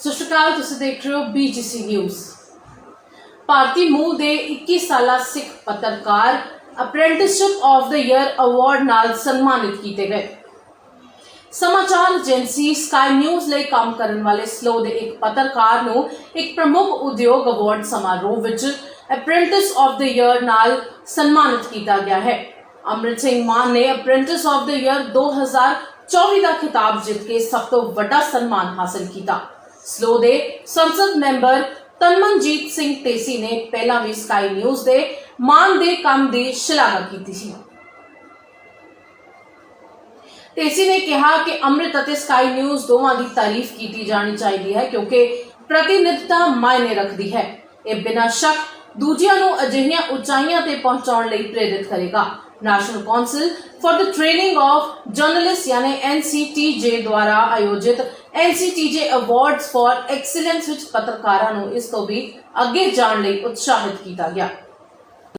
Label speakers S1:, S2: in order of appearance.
S1: ਸਤਿ ਸ਼੍ਰੀ ਅਕਾਲ ਤੁਸੀਂ ਦੇਖ ਰਹੇ ਹੋ BGC ਨਿਊਜ਼ ਭਾਰਤੀ ਮੂਲ ਦੇ 21 ਸਾਲਾ ਸਿੱਖ ਪੱਤਰਕਾਰ apprenticeship of the year award ਨਾਲ ਸਨਮਾਨਿਤ ਕੀਤੇ ਗਏ। ਸਮਾਚਾਰ ਏਜੰਸੀ ਸਕਾਈ ਨਿਊਜ਼ ਲਈ ਕੰਮ ਕਰਨ ਵਾਲੇ ਸਲੋ ਦੇ ਇੱਕ ਪੱਤਰਕਾਰ ਨੂੰ ਇੱਕ ਪ੍ਰਮੁੱਖ ਉਦਯੋਗ ਅਵਾਰਡ ਸਮਾਰੋਹ ਵਿੱਚ ਅਪ੍ਰੈਂਟਿਸ ਆਫ ਦਾ ਈਅਰ ਨਾਲ ਸਨਮਾਨਿਤ ਕੀਤਾ ਗਿਆ ਹੈ। ਅੰਮ੍ਰਿਤ ਸਿੰਘ ਮਾਨ ਨੇ ਅਪ੍ਰੈਂਟਿਸ ਆਫ ਦਾ ਈਅਰ 2024 ਦਾ ਖਿਤਾਬ ਜਿੱਤ ਕੇ ਸਭ ਤੋਂ ਵੱਡਾ ਸਨਮਾਨ ਹਾਸਲ ਕੀਤਾ। ਸਲੋ ਦੇ ਸੰਸਦ ਮੈਂਬਰ ਤਨਮਨਜੀਤ ਸਿੰਘ ਤੇਸੀ ਨੇ ਪਹਿਲਾਂ ਵੀ ਸਕਾਈ ਨਿਊਜ਼ ਦੇ ਮਾਨ ਦੇ ਕੰਮ ਦੀ ਸ਼ਲਾਘਾ ਕੀਤੀ ਸੀ। ਤੇਸੀ ਨੇ ਕਿਹਾ ਕਿ ਅੰਮ੍ਰਿਤ ਅਤੇ ਸਕਾਈ ਨਿਊਜ਼ ਦੋਵਾਂ ਦੀ ਤਾਰੀਫ ਕੀਤੀ ਜਾਣੀ ਚਾਹੀਦੀ ਹੈ ਕਿਉਂਕਿ ਪ੍ਰਤੀਨਿਧਤਾ ਮਾਇਨੇ ਰੱਖਦੀ ਹੈ। ਇਹ ਬਿਨਾਂ ਸ਼ੱਕ ਦੂਜਿਆਂ ਨੂੰ ਅਜਿਹੀਆਂ ਉਚਾਈਆਂ ਤੇ ਪਹੁੰਚਾਉਣ ਲਈ ਪ੍ਰੇਰਿਤ ਕਰੇਗਾ। National council for the training of journalist यानी एनसीटीजे ਦੁਆਰਾ ਆਯੋਜਿਤ ਐਨਸੀਟੀਜੇ ਅਵਾਰਡਸ ਫਾਰ ਐਕਸੀਲੈਂਸ ਵਿੱਚ ਪੱਤਰਕਾਰਾਂ ਨੂੰ ਇਸ ਤੋਂ ਵੀ ਅੱਗੇ ਜਾਣ ਲਈ ਉਤਸ਼ਾਹਿਤ ਕੀਤਾ ਗਿਆ